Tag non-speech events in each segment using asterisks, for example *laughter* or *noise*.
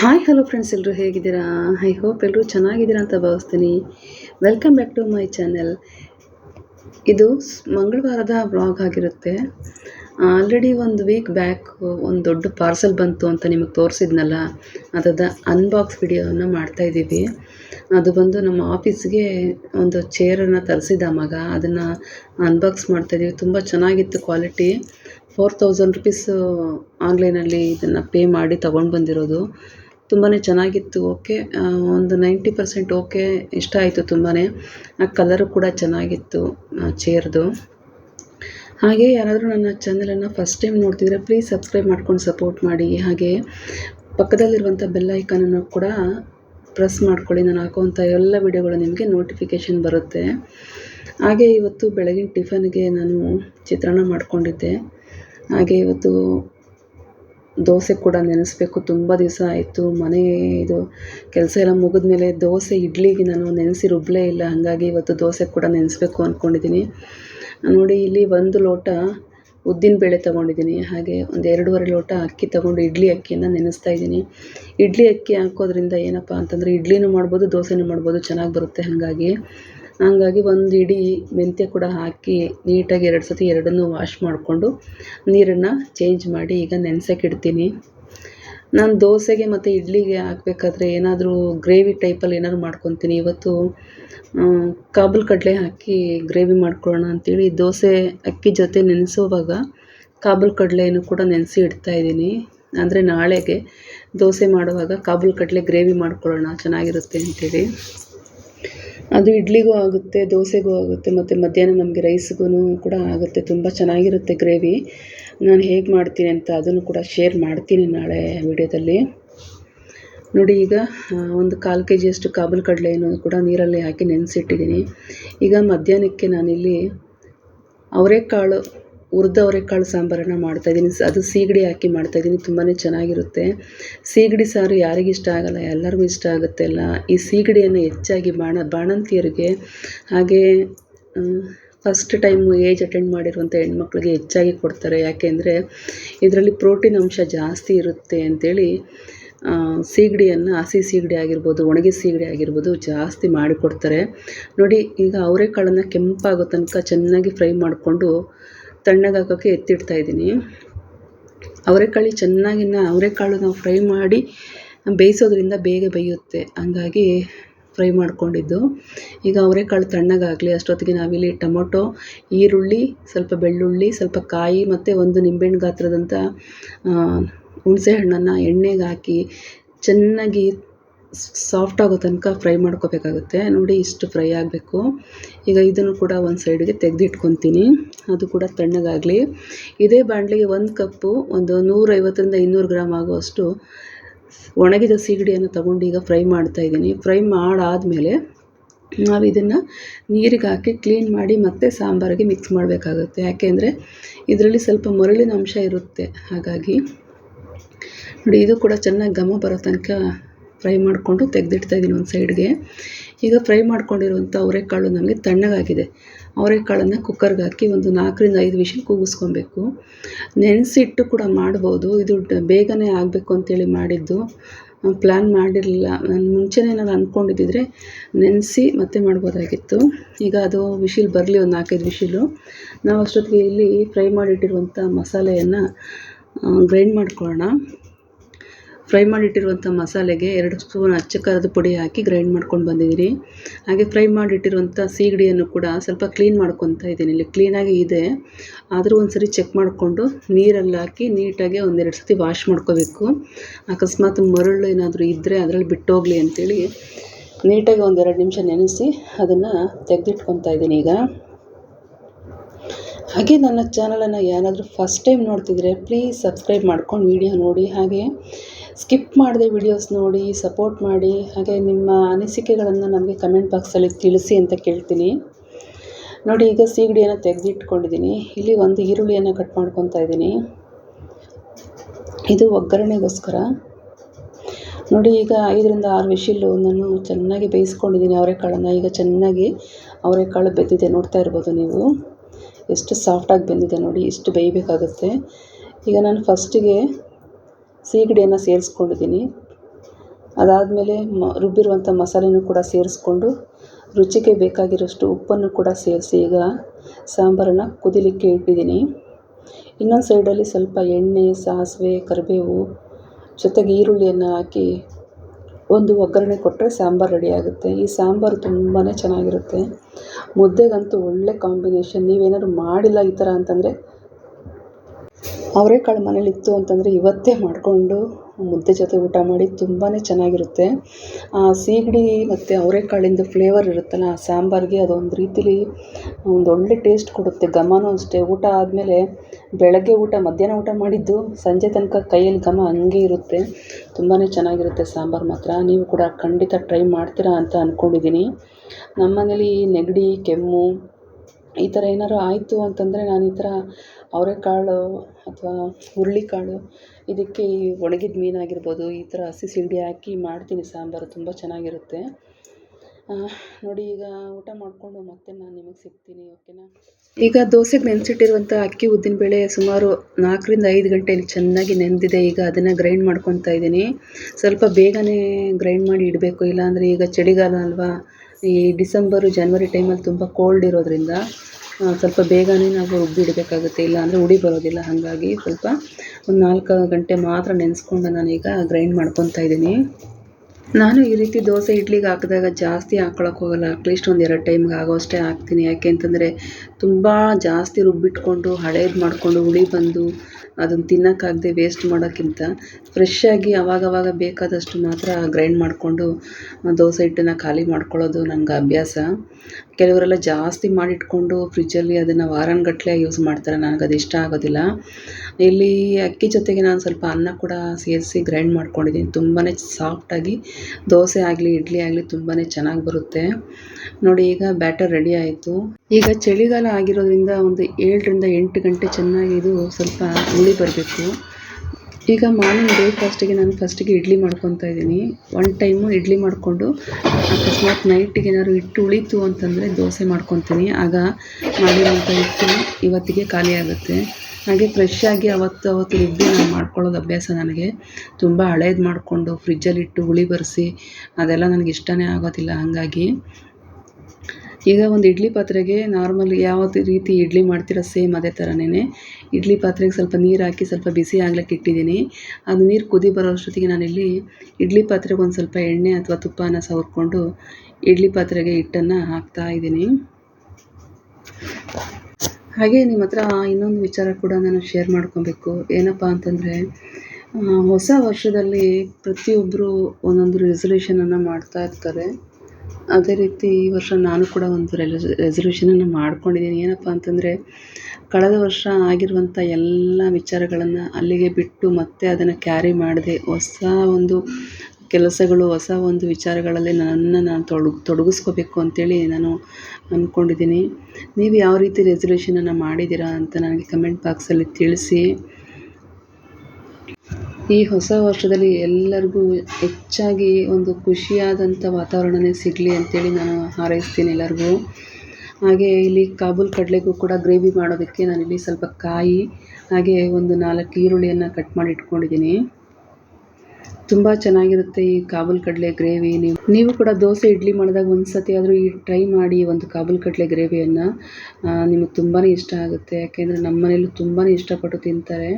Hi hello friends ಎಲ್ಲರೂ ಹೇಗಿದ್ದೀರಾ? I hope ಎಲ್ಲರೂ ಚೆನ್ನಾಗಿದ್ದೀರಾ ಅಂತ ಭಾವಿಸ್ತೀನಿ. Welcome back to my channel ಇದು ಮಂಗಳವಾರದ ವ್ಲಾಗ್ ಆಗಿರುತ್ತೆ. ಆಲ್ರೆಡಿ ಒಂದು ವೀಕ್ ಬ್ಯಾಕ್ ಒಂದು ದೊಡ್ಡ ಪಾರ್ಸಲ್ ಬಂತು ಅಂತ ನಿಮಗೆ ತೋರಿಸಿದ್ನಲ್ಲ? ಅದದ ಅನ್ಬಾಕ್ಸ್ ವಿಡಿಯೋನ ಮಾಡ್ತಾಯಿದ್ದೀವಿ ಅದು ಬಂದು ನಮ್ಮ ಆಫೀಸ್ಗೆ ಒಂದು ಚೇರನ್ನು ತರಿಸಿದ ಮಗ. ಅದನ್ನು ಅನ್ಬಾಕ್ಸ್ ಮಾಡ್ತಾಯಿದ್ದೀವಿ ತುಂಬ ಚೆನ್ನಾಗಿತ್ತು ಕ್ವಾಲಿಟಿ ಫೋರ್ ತೌಸಂಡ್ ರುಪೀಸು ಆನ್ಲೈನಲ್ಲಿ ಇದನ್ನು ಪೇ ಮಾಡಿ ತೊಗೊಂಡು ಬಂದಿರೋದು. ತುಂಬಾ ಚೆನ್ನಾಗಿತ್ತು, ಓಕೆ. ಒಂದು ನೈಂಟಿ ಪರ್ಸೆಂಟ್ ಓಕೆ, ಇಷ್ಟ ಆಯಿತು ತುಂಬಾ ಆ ಕಲರು ಕೂಡ ಚೆನ್ನಾಗಿತ್ತು ಚೇರ್ದು ಹಾಗೆ ಯಾರಾದರೂ ನನ್ನ ಚಾನಲನ್ನು ಫಸ್ಟ್ ಟೈಮ್ ನೋಡ್ತಿದ್ರೆ ಪ್ಲೀಸ್ ಸಬ್ಸ್ಕ್ರೈಬ್ ಮಾಡ್ಕೊಂಡು ಸಪೋರ್ಟ್ ಮಾಡಿ. ಹಾಗೆ ಪಕ್ಕದಲ್ಲಿರುವಂಥ ಬೆಲ್ ಐಕಾನನ್ನು ಕೂಡ ಪ್ರೆಸ್ ಮಾಡ್ಕೊಳ್ಳಿ. ನಾನು ಹಾಕುವಂಥ ಎಲ್ಲ ವಿಡಿಯೋಗಳು ನಿಮಗೆ ನೋಟಿಫಿಕೇಷನ್ ಬರುತ್ತೆ. ಹಾಗೆ ಇವತ್ತು ಬೆಳಗಿನ ಟಿಫನ್ಗೆ ನಾನು ಚಿತ್ರಾನ್ನ ಮಾಡಿಕೊಂಡಿದ್ದೆ. ಹಾಗೆ ಇವತ್ತು ದೋಸೆ ಕೂಡ ನೆನೆಸ್ಬೇಕು. ತುಂಬ ದಿವಸ ಆಯಿತು. ಮನೆ ಇದು ಕೆಲಸ ಎಲ್ಲ ಮುಗಿದ ಮೇಲೆ ದೋಸೆ, ಇಡ್ಲಿಗೆ ನಾನು ನೆನೆಸಿ ರುಬ್ಬಲೇ ಇಲ್ಲ. ಹಾಗಾಗಿ ಇವತ್ತು ದೋಸೆ ಕೂಡ ನೆನೆಸ್ಬೇಕು ಅಂದ್ಕೊಂಡಿದ್ದೀನಿ ನೋಡಿ, ಇಲ್ಲಿ ಒಂದು ಲೋಟ ಉದ್ದಿನ ಬೇಳೆ ತೊಗೊಂಡಿದ್ದೀನಿ. ಹಾಗೆ ಒಂದು ಎರಡೂವರೆ ಲೋಟ ಅಕ್ಕಿ ತೊಗೊಂಡು ಇಡ್ಲಿ ಅಕ್ಕಿಯನ್ನು ನೆನೆಸ್ತಾ ಇದ್ದೀನಿ. ಇಡ್ಲಿ ಅಕ್ಕಿ ಹಾಕೋದ್ರಿಂದ ಏನಪ್ಪ ಅಂತಂದರೆ, ಇಡ್ಲಿನೂ ಮಾಡ್ಬೋದು, ದೋಸೆನೂ ಮಾಡ್ಬೋದು, ಚೆನ್ನಾಗಿ ಬರುತ್ತೆ ಹಾಗಾಗಿ. ಹಾಗಾಗಿ ಒಂದು ಇಡೀ ಮೆಂತ್ಯ ಕೂಡ ಹಾಕಿ ನೀಟಾಗಿ ಎರಡು ಸತಿ ಎರಡನ್ನೂ ವಾಶ್ ಮಾಡಿಕೊಂಡು ನೀರನ್ನು ಚೇಂಜ್ ಮಾಡಿ ಈಗ ನೆನೆಸೋಕೆ ಇಡ್ತೀನಿ. ನಾನು ದೋಸೆಗೆ ಮತ್ತು ಇಡ್ಲಿಗೆ ಹಾಕಬೇಕಾದ್ರೆ ಏನಾದರೂ ಗ್ರೇವಿ ಟೈಪಲ್ಲಿ ಏನಾದ್ರು ಮಾಡ್ಕೊತೀನಿ. ಇವತ್ತು ಕಾಬಲ್ ಕಾಬೂಲ್ ಕಡಲೆ ಹಾಕಿ ಗ್ರೇವಿ ಮಾಡ್ಕೊಳ್ಳೋಣ ಅಂಥೇಳಿ ದೋಸೆ ಅಕ್ಕಿ ಜೊತೆ ನೆನೆಸುವಾಗ ಕಾಬೂಲ್ ಕಡಲೆಯನ್ನು ಕೂಡ ನೆನೆಸಿ ಇಡ್ತಾ ಇದ್ದೀನಿ. ಅಂದರೆ ನಾಳೆಗೆ ದೋಸೆ ಮಾಡುವಾಗ ಕಾಬೂಲ್ ಕಡಲೆ ಗ್ರೇವಿ ಮಾಡ್ಕೊಳ್ಳೋಣ. ಚೆನ್ನಾಗಿರುತ್ತೆ ಅಂಥೇಳಿ ಅದು ಇಡ್ಲಿಗೂ ಆಗುತ್ತೆ, ದೋಸೆಗೂ ಆಗುತ್ತೆ, ಮತ್ತು ಮಧ್ಯಾಹ್ನ ನಮಗೆ ರೈಸ್ಗೂ ಕೂಡ ಆಗುತ್ತೆ. ತುಂಬ ಚೆನ್ನಾಗಿರುತ್ತೆ ಗ್ರೇವಿ. ನಾನು ಹೇಗೆ ಮಾಡ್ತೀನಿ ಅಂತ ಅದನ್ನು ಕೂಡ ಶೇರ್ ಮಾಡ್ತೀನಿ ನಾಳೆ ವಿಡಿಯೋದಲ್ಲಿ. ನೋಡಿ ಈಗ ಒಂದು ಕಾಲು ಕೆ ಜಿಯಷ್ಟು ಕಾಬೂಲ್ ಕಡಲೆಯನ್ನು ಕೂಡ ನೀರಲ್ಲಿ ಹಾಕಿ ನೆನೆಸಿಟ್ಟಿದ್ದೀನಿ. ಈಗ ಮಧ್ಯಾಹ್ನಕ್ಕೆ ನಾನಿಲ್ಲಿ ಅವರೆಕಾಳು ಹುರಿದ ಅವರೆಕಾಳು ಸಾಂಬಾರನ್ನು ಮಾಡ್ತಾಯಿದ್ದೀನಿ ಅದು ಸೀಗಡಿ ಹಾಕಿ ಮಾಡ್ತಾಯಿದ್ದೀನಿ ತುಂಬಾ ಚೆನ್ನಾಗಿರುತ್ತೆ. ಸೀಗಡಿ ಸಾರು ಯಾರಿಗೆ ಇಷ್ಟ ಆಗಲ್ಲ. ಎಲ್ಲರಿಗೂ ಇಷ್ಟ ಆಗುತ್ತೆ ಅಲ್ಲ. ಈ ಸೀಗಡಿಯನ್ನು ಹೆಚ್ಚಾಗಿ ಬಾಣ ಬಾಣಂತಿಯರಿಗೆ, ಹಾಗೆ ಫಸ್ಟ್ ಟೈಮ್ ಏಜ್ ಅಟೆಂಡ್ ಮಾಡಿರುವಂಥ ಹೆಣ್ಮಕ್ಳಿಗೆ ಹೆಚ್ಚಾಗಿ ಕೊಡ್ತಾರೆ. ಯಾಕೆಂದರೆ ಇದರಲ್ಲಿ ಪ್ರೋಟೀನ್ ಅಂಶ ಜಾಸ್ತಿ ಇರುತ್ತೆ ಅಂತೇಳಿ ಸೀಗಡಿಯನ್ನು ಹಸಿ ಸೀಗಡಿ ಆಗಿರ್ಬೋದು, ಒಣಗಿ ಸೀಗಡಿ ಆಗಿರ್ಬೋದು ಜಾಸ್ತಿ ಮಾಡಿಕೊಡ್ತಾರೆ. ನೋಡಿ, ಈಗ ಅವರೆಕಾಳನ್ನು ಕೆಂಪಾಗೋ ತನಕ ಚೆನ್ನಾಗಿ ಫ್ರೈ ಮಾಡಿಕೊಂಡು ತಣ್ಣಗೆ ಹಾಕೋಕ್ಕೆ ಎತ್ತಿಡ್ತಾ ಇದ್ದೀನಿ. ಅವರೆಕಾಳು ಚೆನ್ನಾಗಿನ್ನ ಅವರೆಕಾಳು ನಾವು ಫ್ರೈ ಮಾಡಿ ಬೇಯಿಸೋದ್ರಿಂದ ಬೇಗ ಬೇಯುತ್ತೆ. ಹಂಗಾಗಿ ಫ್ರೈ ಮಾಡಿಕೊಂಡಿದ್ದು. ಈಗ ಅವರೆಕಾಳು ತಣ್ಣಗಾಗಲಿ, ಅಷ್ಟೊತ್ತಿಗೆ ನಾವಿಲ್ಲಿ ಟೊಮೊಟೊ, ಈರುಳ್ಳಿ, ಸ್ವಲ್ಪ ಬೆಳ್ಳುಳ್ಳಿ, ಸ್ವಲ್ಪ ಕಾಯಿ ಮತ್ತು ಒಂದು ನಿಂಬೆಹಣ್ಣು ಗಾತ್ರದಂಥ ಹುಣಸೆ ಹಣ್ಣನ್ನು ಎಣ್ಣೆಗೆ ಹಾಕಿ ಚೆನ್ನಾಗಿ ಸಾಫ್ಟ್ ಆಗೋ ತನಕ ಫ್ರೈ ಮಾಡ್ಕೋಬೇಕಾಗುತ್ತೆ. ನೋಡಿ ಇಷ್ಟು ಫ್ರೈ ಆಗಬೇಕು. ಈಗ ಇದನ್ನು ಕೂಡ ಒಂದು ಸೈಡಿಗೆ ತೆಗೆದಿಟ್ಕೊತೀನಿ. ಅದು ಕೂಡ ತಣ್ಣಗಾಗಲಿ. ಇದೇ ಬಾಣಲಿಗೆ ಒಂದು ಕಪ್ಪು ಒಂದು ನೂರೈವತ್ತರಿಂದ ಇನ್ನೂರು ಗ್ರಾಮ್ ಆಗುವಷ್ಟು ಒಣಗಿದ ಸೀಗಡಿಯನ್ನು ತಗೊಂಡು ಈಗ ಫ್ರೈ ಮಾಡ್ತಾ ಇದ್ದೀನಿ. ಫ್ರೈ ಮಾಡಾದಮೇಲೆ ನಾವು ಇದನ್ನು ನೀರಿಗೆ ಹಾಕಿ ಕ್ಲೀನ್ ಮಾಡಿ ಮತ್ತೆ ಸಾಂಬಾರಿಗೆ ಮಿಕ್ಸ್ ಮಾಡಬೇಕಾಗುತ್ತೆ. ಯಾಕೆಂದರೆ ಇದರಲ್ಲಿ ಸ್ವಲ್ಪ ಮರಳಿನ ಅಂಶ ಇರುತ್ತೆ. ಹಾಗಾಗಿ ನೋಡಿ ಇದು ಕೂಡ ಚೆನ್ನಾಗಿ ಘಮ ಬರೋ ತನಕ ಫ್ರೈ ಮಾಡಿಕೊಂಡು ತೆಗೆದಿಡ್ತಾ ಇದ್ದೀನಿ ಒಂದು ಸೈಡ್ಗೆ. ಈಗ ಫ್ರೈ ಮಾಡ್ಕೊಂಡಿರುವಂಥ ಅವರೆಕಾಳು ನಮಗೆ ತಣ್ಣಗಾಗಿದೆ. ಅವರೆಕಾಳನ್ನು ಕುಕ್ಕರ್ಗೆ ಹಾಕಿ ಒಂದು ನಾಲ್ಕರಿಂದ ಐದು ವಿಷಲ್ ಕೂಗಿಸ್ಕೊಬೇಕು. ನೆನೆಸಿಟ್ಟು ಕೂಡ ಮಾಡ್ಬೋದು. ಇದು ಬೇಗನೆ ಆಗಬೇಕು ಅಂತೇಳಿ ಮಾಡಿದ್ದು. ಪ್ಲ್ಯಾನ್ ಮಾಡಿರಲಿಲ್ಲ. ನಾನು ಮುಂಚೆನೇ ನಾನು ಅಂದ್ಕೊಂಡಿದ್ದಿದ್ರೆ ನೆನೆಸಿ ಮತ್ತೆ ಮಾಡ್ಬೋದಾಗಿತ್ತು. ಈಗ ಅದು ವಿಶಿಲ್ ಬರಲಿ ಒಂದು ನಾಲ್ಕೈದು ವಿಶಿಲು ನಾವು ಅಷ್ಟೊತ್ತಿಗೆ ಇಲ್ಲಿ ಫ್ರೈ ಮಾಡಿಟ್ಟಿರುವಂಥ ಮಸಾಲೆಯನ್ನು ಗ್ರೈಂಡ್ ಮಾಡ್ಕೊಳ್ಳೋಣ. ಫ್ರೈ ಮಾಡಿಟ್ಟಿರುವಂಥ ಮಸಾಲೆಗೆ ಎರಡು ಸ್ಪೂನ್ ಅಚ್ಚ ಖಾರದ ಪುಡಿ ಹಾಕಿ ಗ್ರೈಂಡ್ ಮಾಡ್ಕೊಂಡು ಬಂದಿದ್ದೀನಿ ಹಾಗೆ ಫ್ರೈ ಮಾಡಿಟ್ಟಿರುವಂಥ ಸೀಗಡಿಯನ್ನು ಕೂಡ ಸ್ವಲ್ಪ ಕ್ಲೀನ್ ಮಾಡ್ಕೊತಾ ಇದ್ದೀನಿ. ಇಲ್ಲಿ ಕ್ಲೀನಾಗಿ ಇದೆ. ಆದರೂ ಒಂದು ಸರಿ ಚೆಕ್ ಮಾಡಿಕೊಂಡು ನೀರಲ್ಲಿ ಹಾಕಿ ನೀಟಾಗಿ ಒಂದೆರಡು ಸತಿ ವಾಶ್ ಮಾಡ್ಕೋಬೇಕು. ಅಕಸ್ಮಾತ್ ಮರಳು ಏನಾದರೂ ಇದ್ದರೆ ಅದರಲ್ಲಿ ಬಿಟ್ಟೋಗಲಿ ಅಂತೇಳಿ ನೀಟಾಗಿ ಒಂದೆರಡು ನಿಮಿಷ ನೆನೆಸಿ ಅದನ್ನು ತೆಗೆದಿಟ್ಕೊತಾ ಇದ್ದೀನಿ ಈಗ. ಹಾಗೆ ನನ್ನ ಚಾನಲನ್ನು ಯಾರಾದರೂ ಫಸ್ಟ್ ಟೈಮ್ ನೋಡ್ತಿದ್ರೆ ಪ್ಲೀಸ್ ಸಬ್ಸ್ಕ್ರೈಬ್ ಮಾಡ್ಕೊಂಡು ವಿಡಿಯೋ ನೋಡಿ. ಹಾಗೆ ಸ್ಕಿಪ್ ಮಾಡದೆ ವಿಡಿಯೋಸ್ ನೋಡಿ ಸಪೋರ್ಟ್ ಮಾಡಿ, ಹಾಗೆ ನಿಮ್ಮ ಅನಿಸಿಕೆಗಳನ್ನು ನಮಗೆ ಕಮೆಂಟ್ ಬಾಕ್ಸಲ್ಲಿ ತಿಳಿಸಿ ಅಂತ ಕೇಳ್ತೀನಿ. ನೋಡಿ, ಈಗ ಸೀಗಡಿಯನ್ನು ತೆಗೆದಿಟ್ಕೊಂಡಿದ್ದೀನಿ. ಇಲ್ಲಿ ಒಂದು ಈರುಳ್ಳಿಯನ್ನು ಕಟ್ ಮಾಡ್ಕೊತಾ ಇದ್ದೀನಿ. ಇದು ಒಗ್ಗರಣೆಗೋಸ್ಕರ. ನೋಡಿ, ಈಗ ಐದರಿಂದ ಆರು ವಿಶಿಲ್ಲು ನಾನು ಚೆನ್ನಾಗಿ ಬೇಯಿಸ್ಕೊಂಡಿದ್ದೀನಿ ಅವರೆಕಾಳನ್ನು. ಈಗ ಚೆನ್ನಾಗಿ ಅವರೆಕಾಳು ಬೆಂದಿದೆ, ನೋಡ್ತಾ ಇರ್ಬೋದು ನೀವು. ಎಷ್ಟು ಸಾಫ್ಟಾಗಿ ಬೆಂದಿದೆ ನೋಡಿ, ಇಷ್ಟು ಬೇಯಬೇಕಾಗುತ್ತೆ. ಈಗ ನಾನು ಫಸ್ಟಿಗೆ ಸೀಗಡಿಯನ್ನು ಸೇರಿಸ್ಕೊಂಡಿದ್ದೀನಿ. ಅದಾದಮೇಲೆ ಮ ರುಬ್ಬಿರುವಂಥ ಮಸಾಲೆನೂ ಕೂಡ ಸೇರಿಸ್ಕೊಂಡು, ರುಚಿಗೆ ಬೇಕಾಗಿರೋಷ್ಟು ಉಪ್ಪನ್ನು ಕೂಡ ಸೇರಿಸಿ ಈಗ ಸಾಂಬಾರನ್ನು ಕುದಿಲಿಕ್ಕೆ ಇಟ್ಟಿದ್ದೀನಿ. ಇನ್ನೊಂದು ಸೈಡಲ್ಲಿ ಸ್ವಲ್ಪ ಎಣ್ಣೆ, ಸಾಸಿವೆ, ಕರಿಬೇವು, ಜೊತೆಗೆ ಈರುಳ್ಳಿಯನ್ನು ಹಾಕಿ ಒಂದು ಒಗ್ಗರಣೆ ಕೊಟ್ಟರೆ ಸಾಂಬಾರು ರೆಡಿ ಆಗುತ್ತೆ. ಈ ಸಾಂಬಾರು ತುಂಬಾ ಚೆನ್ನಾಗಿರುತ್ತೆ. ಮುದ್ದೆಗಂತೂ ಒಳ್ಳೆ ಕಾಂಬಿನೇಷನ್ ನೀವೇನಾದ್ರು ಮಾಡಿಲ್ಲ ಈ ಥರ ಅಂತಂದರೆ ಅವರೆಕಾಳು ಮನೇಲಿತ್ತು ಅಂತಂದರೆ ಇವತ್ತೇ ಮಾಡಿಕೊಂಡು ಮುದ್ದೆ ಜೊತೆ ಊಟ ಮಾಡಿ ತುಂಬಾ ಚೆನ್ನಾಗಿರುತ್ತೆ. ಆ ಸೀಗಡಿ ಮತ್ತು ಅವರೆಕಾಳಿಂದು ಫ್ಲೇವರ್ ಇರುತ್ತಲ್ಲ, ಆ ಸಾಂಬಾರಿಗೆ ಅದೊಂದು ರೀತಿಲಿ ಒಂದು ಒಳ್ಳೆ ಟೇಸ್ಟ್ ಕೊಡುತ್ತೆ. ಘಮನೂ ಅಷ್ಟೇ. ಊಟ ಆದಮೇಲೆ ಬೆಳಗ್ಗೆ ಊಟ, ಮಧ್ಯಾಹ್ನ ಊಟ ಮಾಡಿದ್ದು ಸಂಜೆ ತನಕ ಕೈಯಲ್ಲಿ ಘಮ ಹಂಗೆ ಇರುತ್ತೆ. ತುಂಬಾ ಚೆನ್ನಾಗಿರುತ್ತೆ ಸಾಂಬಾರು ಮಾತ್ರ. ನೀವು ಕೂಡ ಖಂಡಿತ ಟ್ರೈ ಮಾಡ್ತೀರಾ ಅಂತ ಅಂದ್ಕೊಂಡಿದ್ದೀನಿ ನಮ್ಮ ಮನೇಲಿ ನೆಗಡಿ, ಕೆಮ್ಮು ಈ ಥರ ಏನಾದ್ರು ಆಯಿತು ಅಂತಂದರೆ ನಾನು ಈ ಥರ ಅವರೆಕಾಳು ಅಥವಾ ಹುರುಳಿಕಾಳು, ಇದಕ್ಕೆ ಈ ಒಣಗಿದ ಮೀನಾಗಿರ್ಬೋದು ಈ ಥರ ಹಸಿ ಸಿಗಡಿ ಹಾಕಿ ಮಾಡ್ತೀನಿ. ಸಾಂಬಾರು ತುಂಬ ಚೆನ್ನಾಗಿರುತ್ತೆ. ನೋಡಿ ಈಗ ಊಟ ಮಾಡಿಕೊಂಡು ಮತ್ತೆ ನಾನು ನಿಮಗೆ ಸಿಗ್ತೀನಿ ಓಕೆನಾ ಈಗ ದೋಸೆಗೆ ನೆನೆಸಿಟ್ಟಿರುವಂಥ ಅಕ್ಕಿ ಉದ್ದಿನಬೇಳೆ ಸುಮಾರು ನಾಲ್ಕರಿಂದ ಐದು ಗಂಟೆಯಲ್ಲಿ ಚೆನ್ನಾಗಿ ನೆಂದಿದೆ. ಈಗ ಅದನ್ನು ಗ್ರೈಂಡ್ ಮಾಡ್ಕೊತಾ ಇದ್ದೀನಿ. ಸ್ವಲ್ಪ ಬೇಗನೆ ಗ್ರೈಂಡ್ ಮಾಡಿ ಇಡಬೇಕು. ಇಲ್ಲಾಂದರೆ ಈಗ ಚಳಿಗಾಲ ಅಲ್ವಾ? ಈ ಡಿಸೆಂಬರು, ಜನ್ವರಿ ಟೈಮಲ್ಲಿ ತುಂಬ ಕೋಲ್ಡ್ ಇರೋದ್ರಿಂದ ಸ್ವಲ್ಪ ಬೇಗನೆ ನಾವು ಇಲ್ಲ ಅಂದರೆ ಹುಳಿ ಬರೋದಿಲ್ಲ. ಹಾಗಾಗಿ ಸ್ವಲ್ಪ ಒಂದು ನಾಲ್ಕು ಗಂಟೆ ಮಾತ್ರ ನೆನೆಸ್ಕೊಂಡು ನಾನೀಗ ಗ್ರೈಂಡ್ ಮಾಡ್ಕೊತಾ ಇದ್ದೀನಿ. ನಾನು ಈ ರೀತಿ ದೋಸೆ ಇಡ್ಲಿಗೆ ಹಾಕಿದಾಗ ಜಾಸ್ತಿ ಹಾಕ್ಕೊಳಕ್ಕೆ ಹೋಗಲ್ಲ. ಅಟ್ಲೀಸ್ಟ್ ಒಂದು ಎರಡು ಟೈಮ್ಗೆ ಆಗೋಷ್ಟೇ ಹಾಕ್ತೀನಿ. ಯಾಕೆ ಅಂತಂದರೆ ತುಂಬ ಜಾಸ್ತಿ ರುಬ್ಬಿಟ್ಕೊಂಡು, ಹಳೇದು ಮಾಡಿಕೊಂಡು, ಹುಳಿ ಬಂದು ಅದನ್ನು ತಿನ್ನೋಕ್ಕಾಗದೆ ವೇಸ್ಟ್ ಮಾಡೋಕ್ಕಿಂತ ಫ್ರೆಶ್ಶಾಗಿ ಅವಾಗವಾಗ ಬೇಕಾದಷ್ಟು ಮಾತ್ರ ಗ್ರೈಂಡ್ ಮಾಡಿಕೊಂಡು, ದೋಸೆ ಹಿಟ್ಟನ್ನು ಖಾಲಿ ಮಾಡ್ಕೊಳ್ಳೋದು ನಂಗೆ ಅಭ್ಯಾಸ. ಕೆಲವರೆಲ್ಲ ಜಾಸ್ತಿ ಮಾಡಿಟ್ಕೊಂಡು ಫ್ರಿಜ್ಜಲ್ಲಿ ಅದನ್ನು ವಾರಾನುಗಟ್ಲೆ ಯೂಸ್ ಮಾಡ್ತಾರೆ. ನನಗೆ ಅದು ಇಷ್ಟ ಆಗೋದಿಲ್ಲ. ಇಲ್ಲಿ ಅಕ್ಕಿ ಜೊತೆಗೆ ನಾನು ಸ್ವಲ್ಪ ಅನ್ನ ಕೂಡ ಸೇರಿಸಿ ಗ್ರೈಂಡ್ ಮಾಡ್ಕೊಂಡಿದ್ದೀನಿ. ತುಂಬಾ ಸಾಫ್ಟಾಗಿ ದೋಸೆ ಆಗಲಿ, ಇಡ್ಲಿ ಆಗಲಿ ತುಂಬಾ ಚೆನ್ನಾಗಿ ಬರುತ್ತೆ. ನೋಡಿ, ಈಗ ಬ್ಯಾಟರ್ ರೆಡಿ ಆಯಿತು. ಈಗ ಚಳಿಗಾಲ ಆಗಿರೋದ್ರಿಂದ ಒಂದು ಏಳರಿಂದ ಎಂಟು ಗಂಟೆ ಚೆನ್ನಾಗಿ ಇದು ಸ್ವಲ್ಪ ಹುಳಿ ಬರಬೇಕು. ಈಗ ಮಾರ್ನಿಂಗ್ ಬ್ರೇಕ್ಫಾಸ್ಟಿಗೆ ನಾನು ಫಸ್ಟಿಗೆ ಇಡ್ಲಿ ಮಾಡ್ಕೊತಾ ಇದ್ದೀನಿ. ಒನ್ ಟೈಮು ಇಡ್ಲಿ ಮಾಡಿಕೊಂಡು, ಅಕಸ್ಮಾತ್ ನೈಟಿಗೆ ಏನಾದ್ರು ಹಿಟ್ಟು ಉಳೀತು ಅಂತಂದರೆ ದೋಸೆ ಮಾಡ್ಕೊತೀನಿ. ಆಗ ಮಾಡಿರೋಂಥ ಹಿಟ್ಟು ಇವತ್ತಿಗೆ ಖಾಲಿ ಆಗುತ್ತೆ. ಹಾಗೆ ಫ್ರೆಶ್ ಆಗಿ ಅವತ್ತು ಅವತ್ತು ರುಬ್ಬಿ ನಾನು ಮಾಡ್ಕೊಳ್ಳೋದು ಅಭ್ಯಾಸ ನನಗೆ. ತುಂಬ ಹಳೇದು ಮಾಡಿಕೊಂಡು ಫ್ರಿಜ್ಜಲ್ಲಿಟ್ಟು ಹುಳಿ ಬರೆಸಿ, ಅದೆಲ್ಲ ನನಗೆ ಇಷ್ಟನೇ ಆಗೋದಿಲ್ಲ. ಹಾಗಾಗಿ ಈಗ ಒಂದು ಇಡ್ಲಿ ಪಾತ್ರೆಗೆ ನಾರ್ಮಲ್ ಯಾವ ರೀತಿ ಇಡ್ಲಿ ಮಾಡ್ತಿರೋ ಸೇಮ್ ಅದೇ ಥರನೇ ಇಡ್ಲಿ ಪಾತ್ರೆಗೆ ಸ್ವಲ್ಪ ನೀರು ಹಾಕಿ ಸ್ವಲ್ಪ ಬಿಸಿ ಆಗ್ಲಿಕ್ಕೆ ಇಟ್ಟಿದ್ದೀನಿ. ಅದು ನೀರು ಕುದಿ ಬರೋ ಅಷ್ಟೊತ್ತಿಗೆ ನಾನಿಲ್ಲಿ ಇಡ್ಲಿ ಪಾತ್ರೆಗೆ ಒಂದು ಸ್ವಲ್ಪ ಎಣ್ಣೆ ಅಥವಾ ತುಪ್ಪನ ಸವರ್ಕೊಂಡು ಇಡ್ಲಿ ಪಾತ್ರೆಗೆ ಹಿಟ್ಟನ್ನು ಹಾಕ್ತಾ ಇದ್ದೀನಿ. ಹಾಗೆ ನಿಮ್ಮ ಹತ್ರ ಇನ್ನೊಂದು ವಿಚಾರ ಕೂಡ ನಾನು ಶೇರ್ ಮಾಡ್ಕೊಬೇಕು. ಏನಪ್ಪ ಅಂತಂದರೆ ಹೊಸ ವರ್ಷದಲ್ಲಿ ಪ್ರತಿಯೊಬ್ಬರು ಒಂದೊಂದು ರೆಸೊಲ್ಯೂಷನನ್ನು ಮಾಡ್ತಾ ಇರ್ತಾರೆ. ಅದೇ ರೀತಿ ಈ ವರ್ಷ ನಾನು ಕೂಡ ಒಂದು ರೆಸಲ್ಯೂಷನನ್ನು ಮಾಡ್ಕೊಂಡಿದ್ದೀನಿ. ಏನಪ್ಪ ಅಂತಂದರೆ, ಕಳೆದ ವರ್ಷ ಆಗಿರುವಂಥ ಎಲ್ಲ ವಿಚಾರಗಳನ್ನು ಅಲ್ಲಿಗೆ ಬಿಟ್ಟು ಮತ್ತೆ ಅದನ್ನು ಕ್ಯಾರಿ ಮಾಡದೆ ಹೊಸ ಒಂದು ಕೆಲಸಗಳು, ಹೊಸ ಒಂದು ವಿಚಾರಗಳಲ್ಲಿ ನನ್ನನ್ನು ನಾನು ತೊಡಗು, ತೊಡಗಿಸ್ಕೋಬೇಕು ಅಂತೇಳಿ ನಾನು ಅಂದ್ಕೊಂಡಿದ್ದೀನಿ ನೀವು ಯಾವ ರೀತಿ ರೆಸಲ್ಯೂಷನನ್ನು ಮಾಡಿದ್ದೀರಾ ಅಂತ ನನಗೆ ಕಮೆಂಟ್ ಬಾಕ್ಸಲ್ಲಿ ತಿಳಿಸಿ. ಈ ಹೊಸ ವರ್ಷದಲ್ಲಿ ಎಲ್ಲರಿಗೂ ಹೆಚ್ಚಾಗಿ ಒಂದು ಖುಷಿಯಾದಂಥ ವಾತಾವರಣನೇ ಸಿಗಲಿ ಅಂತೇಳಿ ನಾನು ಹಾರೈಸ್ತೀನಿ ಎಲ್ಲರಿಗೂ. ಹಾಗೆ ಇಲ್ಲಿ ಕಾಬೂಲ್ ಕಡಲೆಗೂ ಕೂಡ ಗ್ರೇವಿ ಮಾಡೋದಕ್ಕೆ ನಾನಿಲ್ಲಿ ಸ್ವಲ್ಪ ಕಾಯಿ, ಹಾಗೆ ಒಂದು ನಾಲ್ಕು ಈರುಳ್ಳಿಯನ್ನು ಕಟ್ ಮಾಡಿ ಇಟ್ಕೊಂಡಿದ್ದೀನಿ. ತುಂಬ ಚೆನ್ನಾಗಿರುತ್ತೆ ಈ ಕಾಬುಲ್ ಕಡಲೆ ಗ್ರೇವಿ. ನೀವು ನೀವು ಕೂಡ ದೋಸೆ ಇಡ್ಲಿ ಮಾಡಿದಾಗ ಒಂದು ಸತಿ ಆದರೂ ಈ ಟ್ರೈ ಮಾಡಿ ಒಂದು ಕಾಬುಲ್ ಕಡಲೆ ಗ್ರೇವಿಯನ್ನು ನಿಮಗೆ ತುಂಬಾ ಇಷ್ಟ ಆಗುತ್ತೆ. ಯಾಕೆಂದರೆ ನಮ್ಮ ಮನೆಯಲ್ಲೂ ತುಂಬಾ ಇಷ್ಟಪಟ್ಟು ತಿಂತಾರೆ.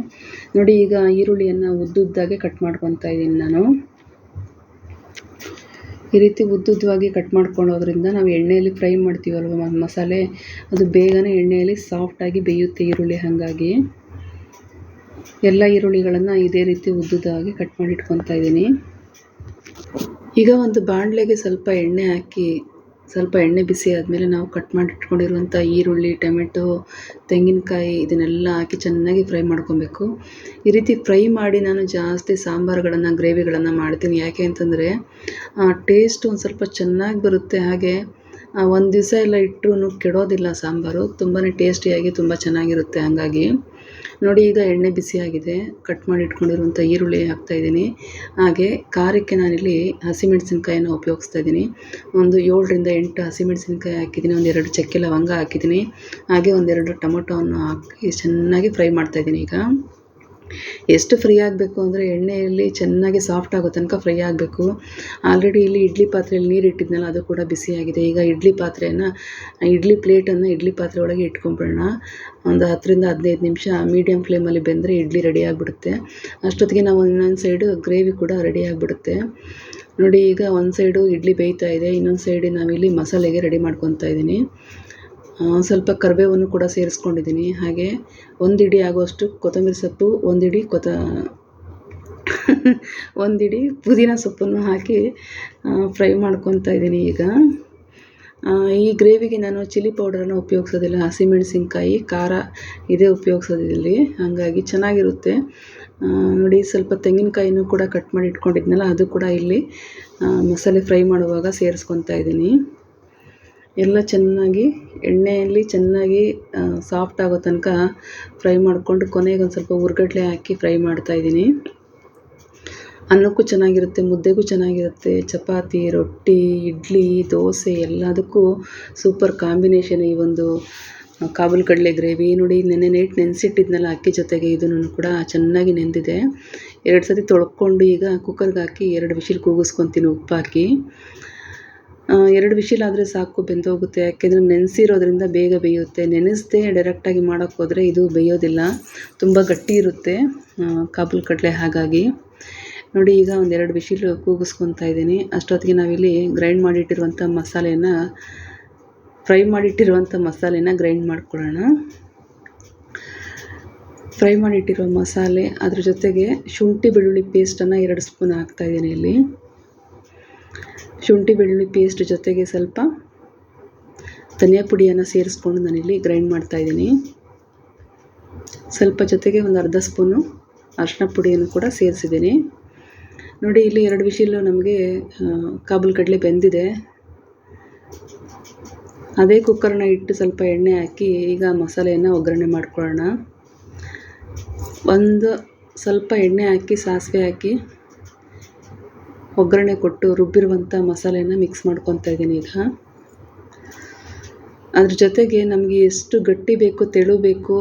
ನೋಡಿ, ಈಗ ಈರುಳ್ಳಿಯನ್ನು ಉದ್ದುದ್ದಾಗೆ ಕಟ್ ಮಾಡ್ಕೊತಾ ಇದ್ದೀನಿ ನಾನು. ಈ ರೀತಿ ಉದ್ದುದ್ದವಾಗಿ ಕಟ್ ಮಾಡ್ಕೊಳ್ಳೋದ್ರಿಂದ ನಾವು ಎಣ್ಣೆಯಲ್ಲಿ ಫ್ರೈ ಮಾಡ್ತೀವಲ್ವ ಮಸಾಲೆ? ಅದು ಬೇಗನೆ ಎಣ್ಣೆಯಲ್ಲಿ ಸಾಫ್ಟಾಗಿ ಬೇಯುತ್ತೆ ಈರುಳ್ಳಿ ಹಾಗಾಗಿ. ಎಲ್ಲ ಈರುಳ್ಳಿಗಳನ್ನು ಇದೇ ರೀತಿ ಉದ್ದುದ್ದಾಗಿ ಕಟ್ ಮಾಡಿ ಇಟ್ಕೊತಾ ಇದ್ದೀನಿ. ಈಗ ಒಂದು ಬಾಣಲೆಗೆ ಸ್ವಲ್ಪ ಎಣ್ಣೆ ಹಾಕಿ, ಸ್ವಲ್ಪ ಎಣ್ಣೆ ಬಿಸಿ ಆದಮೇಲೆ ನಾವು ಕಟ್ ಮಾಡಿ ಇಟ್ಕೊಂಡಿರುವಂಥ ಈರುಳ್ಳಿ, ಟೊಮೆಟೊ, ತೆಂಗಿನಕಾಯಿ ಇದನ್ನೆಲ್ಲ ಹಾಕಿ ಚೆನ್ನಾಗಿ ಫ್ರೈ ಮಾಡ್ಕೊಬೇಕು. ಈ ರೀತಿ ಫ್ರೈ ಮಾಡಿ ನಾನು ಜಾಸ್ತಿ ಸಾಂಬಾರುಗಳನ್ನು, ಗ್ರೇವಿಗಳನ್ನು ಮಾಡ್ತೀನಿ. ಯಾಕೆ ಅಂತಂದರೆ ಟೇಸ್ಟ್ ಒಂದು ಸ್ವಲ್ಪ ಚೆನ್ನಾಗಿ ಬರುತ್ತೆ. ಹಾಗೆ ಒಂದು ದಿವಸ ಎಲ್ಲ ಇಟ್ಟರೂ ಕೆಡೋದಿಲ್ಲ ಸಾಂಬಾರು. ತುಂಬಾ ಟೇಸ್ಟಿಯಾಗಿ ತುಂಬ ಚೆನ್ನಾಗಿರುತ್ತೆ. ಹಾಗಾಗಿ ನೋಡಿ, ಈಗ ಎಣ್ಣೆ ಬಿಸಿಯಾಗಿದೆ. ಕಟ್ ಮಾಡಿ ಇಟ್ಕೊಂಡಿರುವಂಥ ಈರುಳ್ಳಿ ಹಾಕ್ತಾ ಇದ್ದೀನಿ. ಹಾಗೆ ಖಾರಕ್ಕೆ ನಾನಿಲ್ಲಿ ಹಸಿಮೆಣಸಿನ್ಕಾಯನ್ನು ಉಪಯೋಗಿಸ್ತಾ ಇದ್ದೀನಿ. ಒಂದು ಏಳರಿಂದ ಎಂಟು ಹಸಿಮೆಣಸಿನ್ಕಾಯಿ ಹಾಕಿದ್ದೀನಿ. ಒಂದೆರಡು ಚಕ್ಕೆ ಲವಂಗ ಹಾಕಿದ್ದೀನಿ. ಹಾಗೆ ಒಂದೆರಡು ಟೊಮೊಟೊವನ್ನು ಹಾಕಿ ಚೆನ್ನಾಗಿ ಫ್ರೈ ಮಾಡ್ತಾ ಇದ್ದೀನಿ ಈಗ. ಎಷ್ಟು ಫ್ರೈ ಆಗಬೇಕು ಅಂದರೆ ಎಣ್ಣೆಯಲ್ಲಿ ಚೆನ್ನಾಗಿ ಸಾಫ್ಟ್ ಆಗೋ ತನಕ ಫ್ರೈ ಆಗಬೇಕು. ಆಲ್ರೆಡಿ ಇಲ್ಲಿ ಇಡ್ಲಿ ಪಾತ್ರೆಯಲ್ಲಿ ನೀರು ಇಟ್ಟಿದ್ನಲ್ಲ, ಅದು ಕೂಡ ಬಿಸಿಯಾಗಿದೆ ಈಗ ಇಡ್ಲಿ ಪಾತ್ರೆಯನ್ನು, ಇಡ್ಲಿ ಪ್ಲೇಟನ್ನು ಇಡ್ಲಿ ಪಾತ್ರೆ ಒಳಗೆ ಇಟ್ಕೊಂಬಿಡೋಣ ಒಂದು ಹತ್ತರಿಂದ ಹದಿನೈದು ನಿಮಿಷ ಮೀಡಿಯಂ ಫ್ಲೇಮಲ್ಲಿ ಬೆಂದರೆ ಇಡ್ಲಿ ರೆಡಿ ಆಗಿಬಿಡುತ್ತೆ. ಅಷ್ಟೊತ್ತಿಗೆ ನಾವು ಇನ್ನೊಂದು ಸೈಡು ಗ್ರೇವಿ ಕೂಡ ರೆಡಿ ಆಗಿಬಿಡುತ್ತೆ. ನೋಡಿ, ಈಗ ಒಂದು ಸೈಡು ಇಡ್ಲಿ ಬೇಯ್ತಾ ಇದೆ, ಇನ್ನೊಂದು ಸೈಡ್ ನಾವಿಲ್ಲಿ ಮಸಾಲೆಗೆ ರೆಡಿ ಮಾಡ್ಕೊತಾ ಇದ್ದೀನಿ. ಸ್ವಲ್ಪ ಕರಿಬೇವನ್ನು ಕೂಡ ಸೇರಿಸ್ಕೊಂಡಿದ್ದೀನಿ. ಹಾಗೆ ಒಂದು ಇಡಿ ಆಗುವಷ್ಟು ಕೊತ್ತಂಬರಿ ಸೊಪ್ಪು, ಒಂದಿಡಿ ಕೊತ, *laughs* ಒಂದಿಡಿ ಪುದೀನ ಸೊಪ್ಪನ್ನು ಹಾಕಿ ಫ್ರೈ ಮಾಡ್ಕೊತಾ ಇದ್ದೀನಿ ಈಗ. ಈ ಗ್ರೇವಿಗೆ ನಾನು ಚಿಲ್ಲಿ ಪೌಡರನ್ನು ಉಪಯೋಗಿಸೋದಿಲ್ಲ. ಹಸಿಮೆಣಸಿನ್ಕಾಯಿ ಖಾರ ಇದೇ ಉಪಯೋಗಿಸೋದು ಇಲ್ಲಿ. ಹಾಗಾಗಿ ಚೆನ್ನಾಗಿರುತ್ತೆ. ನೋಡಿ ಸ್ವಲ್ಪ ತೆಂಗಿನಕಾಯಿನೂ ಕೂಡ ಕಟ್ ಮಾಡಿ ಇಟ್ಕೊಂಡಿದ್ನಲ್ಲ, ಅದು ಕೂಡ ಇಲ್ಲಿ ಮಸಾಲೆ ಫ್ರೈ ಮಾಡುವಾಗ ಸೇರಿಸ್ಕೊತಾ ಇದ್ದೀನಿ. ಎಲ್ಲ ಚೆನ್ನಾಗಿ, ಎಣ್ಣೆಯಲ್ಲಿ ಚೆನ್ನಾಗಿ ಸಾಫ್ಟ್ ಆಗೋ ತನಕ ಫ್ರೈ ಮಾಡಿಕೊಂಡು ಕೊನೆಗೆ ಒಂದು ಸ್ವಲ್ಪ ಹುರ್ಗಡ್ಲೆ ಹಾಕಿ ಫ್ರೈ ಮಾಡ್ತಾ ಇದ್ದೀನಿ. ಅನ್ನಕ್ಕೂ ಚೆನ್ನಾಗಿರುತ್ತೆ, ಮುದ್ದೆಗೂ ಚೆನ್ನಾಗಿರುತ್ತೆ, ಚಪಾತಿ, ರೊಟ್ಟಿ, ಇಡ್ಲಿ, ದೋಸೆ ಎಲ್ಲದಕ್ಕೂ ಸೂಪರ್ ಕಾಂಬಿನೇಷನ್ ಈ ಒಂದು ಕಾಬುಲ್ ಕಡಲೆ ಗ್ರೇವಿ. ನೋಡಿ, ನೆನ್ನೆ ನೈಟ್ ನೆನೆಸಿಟ್ಟಿದ್ನಲ್ಲ ಅಕ್ಕಿ ಜೊತೆಗೆ, ಇದನ್ನು ಕೂಡ ಚೆನ್ನಾಗಿ ನೆಂದಿದೆ. ಎರಡು ಸತಿ ತೊಳ್ಕೊಂಡು ಈಗ ಕುಕ್ಕರ್ಗೆ ಹಾಕಿ ಎರಡು ವಿಶಿಲ್ ಕೂಗಿಸ್ಕೊತೀನಿ ಉಪ್ಪಾಕಿ. ಎರಡು ವಿಶಿಲ್ ಆದರೆ ಸಾಕು, ಬೆಂದೋಗುತ್ತೆ. ಯಾಕೆಂದರೆ ನೆನೆಸಿರೋದ್ರಿಂದ ಬೇಗ ಬೇಯುತ್ತೆ. ನೆನೆಸದೆ ಡೈರೆಕ್ಟಾಗಿ ಮಾಡೋಕ್ಕೆ ಹೋದರೆ ಇದು ಬೇಯೋದಿಲ್ಲ. ತುಂಬ ಗಟ್ಟಿ ಇರುತ್ತೆ ಕಾಬುಲ್ ಕಾಬೂಲ್ ಕಡಲೆ ಹಾಗಾಗಿ. ನೋಡಿ, ಈಗ ಒಂದೆರಡು ವಿಶಿಲು ಕೂಗಿಸ್ಕೊತಾ ಇದ್ದೀನಿ. ಅಷ್ಟೊತ್ತಿಗೆ ನಾವಿಲ್ಲಿ ಗ್ರೈಂಡ್ ಮಾಡಿಟ್ಟಿರುವಂಥ ಮಸಾಲೆಯನ್ನು, ಫ್ರೈ ಮಾಡಿಟ್ಟಿರುವಂಥ ಮಸಾಲೆನ ಗ್ರೈಂಡ್ ಮಾಡ್ಕೊಳ್ಳೋಣ. ಫ್ರೈ ಮಾಡಿಟ್ಟಿರೋ ಮಸಾಲೆ, ಅದ್ರ ಜೊತೆಗೆ ಶುಂಠಿ ಬೆಳ್ಳುಳ್ಳಿ ಪೇಸ್ಟನ್ನು ಎರಡು ಸ್ಪೂನ್ ಹಾಕ್ತಾಯಿದ್ದೀನಿ ಇಲ್ಲಿ. ಶುಂಠಿ, ಬೆಳ್ಳುಳ್ಳಿ ಪೇಸ್ಟ್ ಜೊತೆಗೆ ಸ್ವಲ್ಪ ಧನಿಯಾ ಪುಡಿಯನ್ನು ಸೇರಿಸ್ಕೊಂಡು ನಾನಿಲ್ಲಿ ಗ್ರೈಂಡ್ ಮಾಡ್ತಾಯಿದ್ದೀನಿ ಸ್ವಲ್ಪ ಜೊತೆಗೆ ಒಂದು ಅರ್ಧ ಸ್ಪೂನು ಅರಿಶಿನ ಪುಡಿಯನ್ನು ಕೂಡ ಸೇರಿಸಿದ್ದೀನಿ. ನೋಡಿ, ಇಲ್ಲಿ ಎರಡು ವಿಷಯಲ್ಲು ನಮಗೆ ಕಾಬುಲ್ ಕಡಲೆ ಬೆಂದಿದೆ. ಅದೇ ಕುಕ್ಕರ್ನ ಇಟ್ಟು ಸ್ವಲ್ಪ ಎಣ್ಣೆ ಹಾಕಿ ಈಗ ಮಸಾಲೆಯನ್ನು ಒಗ್ಗರಣೆ ಮಾಡ್ಕೊಳ್ಳೋಣ. ಒಂದು ಸ್ವಲ್ಪ ಎಣ್ಣೆ ಹಾಕಿ ಸಾಸಿವೆ ಹಾಕಿ ಒಗ್ಗರಣೆ ಕೊಟ್ಟು ರುಬ್ಬಿರುವಂಥ ಮಸಾಲೆನ ಮಿಕ್ಸ್ ಮಾಡ್ಕೊತಾ ಇದ್ದೀನಿ ಈಗ. ಅದ್ರ ಜೊತೆಗೆ ನಮಗೆ ಎಷ್ಟು ಗಟ್ಟಿ ಬೇಕು, ತೆಳು ಬೇಕು,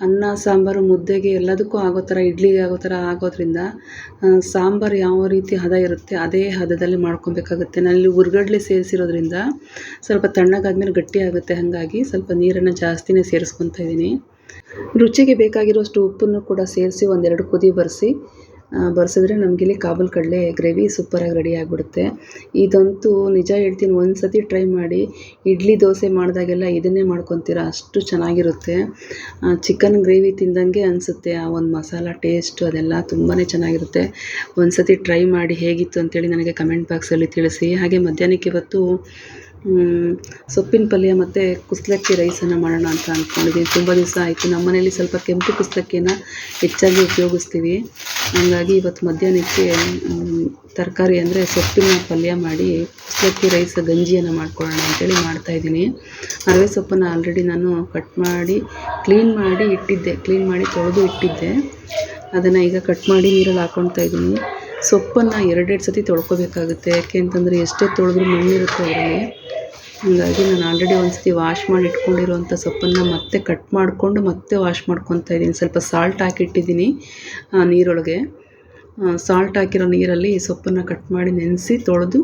ಅನ್ನ, ಸಾಂಬಾರು, ಮುದ್ದೆಗೆ ಎಲ್ಲದಕ್ಕೂ ಆಗೋ ಥರ, ಇಡ್ಲಿಗೆ ಆಗೋ ಥರ ಆಗೋದ್ರಿಂದ ಸಾಂಬಾರು ಯಾವ ರೀತಿ ಹದ ಇರುತ್ತೆ ಅದೇ ಹದದಲ್ಲಿ ಮಾಡ್ಕೊಬೇಕಾಗುತ್ತೆ. ನಲ್ಲಿ ಉರ್ಗಡ್ಲೆ ಸೇರಿಸಿರೋದ್ರಿಂದ ಸ್ವಲ್ಪ ತಣ್ಣಗಾದ್ಮೇಲೆ ಗಟ್ಟಿ ಆಗುತ್ತೆ. ಹಾಗಾಗಿ ಸ್ವಲ್ಪ ನೀರನ್ನು ಜಾಸ್ತಿನೇ ಸೇರಿಸ್ಕೊತಾ ಇದ್ದೀನಿ. ರುಚಿಗೆ ಬೇಕಾಗಿರೋಷ್ಟು ಉಪ್ಪನ್ನು ಕೂಡ ಸೇರಿಸಿ ಒಂದೆರಡು ಕುದಿ ಬರೆಸಿ ಬರ್ಸಿದ್ರೆ ನಮಗಿಲ್ಲಿ ಕಾಬೂಲ್ ಕಡಲೆ ಗ್ರೇವಿ ಸೂಪರಾಗಿ ರೆಡಿ ಆಗಿಬಿಡುತ್ತೆ. ಇದಂತೂ ನಿಜ ಹೇಳ್ತೀನಿ ಒಂದು ಸತಿ ಟ್ರೈ ಮಾಡಿ, ಇಡ್ಲಿ ದೋಸೆ ಮಾಡಿದಾಗೆಲ್ಲ ಇದನ್ನೇ ಮಾಡ್ಕೊತೀರ, ಅಷ್ಟು ಚೆನ್ನಾಗಿರುತ್ತೆ. ಚಿಕನ್ ಗ್ರೇವಿ ತಿಂದಂಗೆ ಅನಿಸುತ್ತೆ, ಆ ಒಂದು ಮಸಾಲ ಟೇಸ್ಟು ಅದೆಲ್ಲ ತುಂಬಾ ಚೆನ್ನಾಗಿರುತ್ತೆ. ಒಂದು ಸತಿ ಟ್ರೈ ಮಾಡಿ ಹೇಗಿತ್ತು ಅಂತೇಳಿ ನನಗೆ ಕಮೆಂಟ್ ಬಾಕ್ಸಲ್ಲಿ ತಿಳಿಸಿ. ಹಾಗೆ ಮಧ್ಯಾಹ್ನಕ್ಕೆ ಇವತ್ತು ಸೊಪ್ಪಿನ ಪಲ್ಯ ಮತ್ತು ಕುಸ್ಲಕ್ಕಿ ರೈಸನ್ನು ಮಾಡೋಣ ಅಂತ ಅಂದ್ಕೊಂಡಿದ್ದೀನಿ ತುಂಬ ದಿವಸ ಆಯಿತು. ನಮ್ಮ ಮನೇಲಿ ಸ್ವಲ್ಪ ಕೆಂಪು ಕುಸ್ಲಕ್ಕಿನ ಹೆಚ್ಚಾಗಿ ಉಪಯೋಗಿಸ್ತೀವಿ. ಹಾಗಾಗಿ ಇವತ್ತು ಮಧ್ಯಾಹ್ನಕ್ಕೆ ತರಕಾರಿ ಅಂದರೆ ಸೊಪ್ಪಿನ ಪಲ್ಯ ಮಾಡಿ ಕುಸ್ಲಕ್ಕಿ ರೈಸ್ ಗಂಜಿಯನ್ನು ಮಾಡ್ಕೊಳ್ಳೋಣ ಅಂತೇಳಿ ಮಾಡ್ತಾಯಿದ್ದೀನಿ ಅರವೆ ಸೊಪ್ಪನ್ನು ಆಲ್ರೆಡಿ ನಾನು ಕಟ್ ಮಾಡಿ ಕ್ಲೀನ್ ಮಾಡಿ ಇಟ್ಟಿದ್ದೆ. ಕ್ಲೀನ್ ಮಾಡಿ ತೊಳೆದು ಇಟ್ಟಿದ್ದೆ. ಅದನ್ನು ಈಗ ಕಟ್ ಮಾಡಿ ನೀರಲ್ಲಿ ಹಾಕ್ಕೊಳ್ತಾ ಇದ್ದೀನಿ. ಸೊಪ್ಪನ್ನು ಎರಡೆರಡು ಸತಿ ತೊಳ್ಕೊಬೇಕಾಗುತ್ತೆ. ಯಾಕೆ ಅಂತಂದರೆ ಎಷ್ಟೇ ತೊಳೆದ್ರೂ ಮಣ್ಣಿರುತ್ತೆ ಅದರಲ್ಲಿ. ಹಾಗಾಗಿ ನಾನು ಆಲ್ರೆಡಿ ಒಂದು ಸತಿ ವಾಶ್ ಮಾಡಿ ಇಟ್ಕೊಂಡಿರುವಂಥ ಸೊಪ್ಪನ್ನು ಮತ್ತೆ ಕಟ್ ಮಾಡಿಕೊಂಡು ಮತ್ತೆ ವಾಶ್ ಮಾಡ್ಕೊತಾ ಇದ್ದೀನಿ. ಸ್ವಲ್ಪ ಸಾಲ್ಟ್ ಹಾಕಿಟ್ಟಿದ್ದೀನಿ ನೀರೊಳಗೆ. ಸಾಲ್ಟ್ ಹಾಕಿರೋ ನೀರಲ್ಲಿ ಸೊಪ್ಪನ್ನು ಕಟ್ ಮಾಡಿ ನೆನೆಸಿ ತೊಳೆದು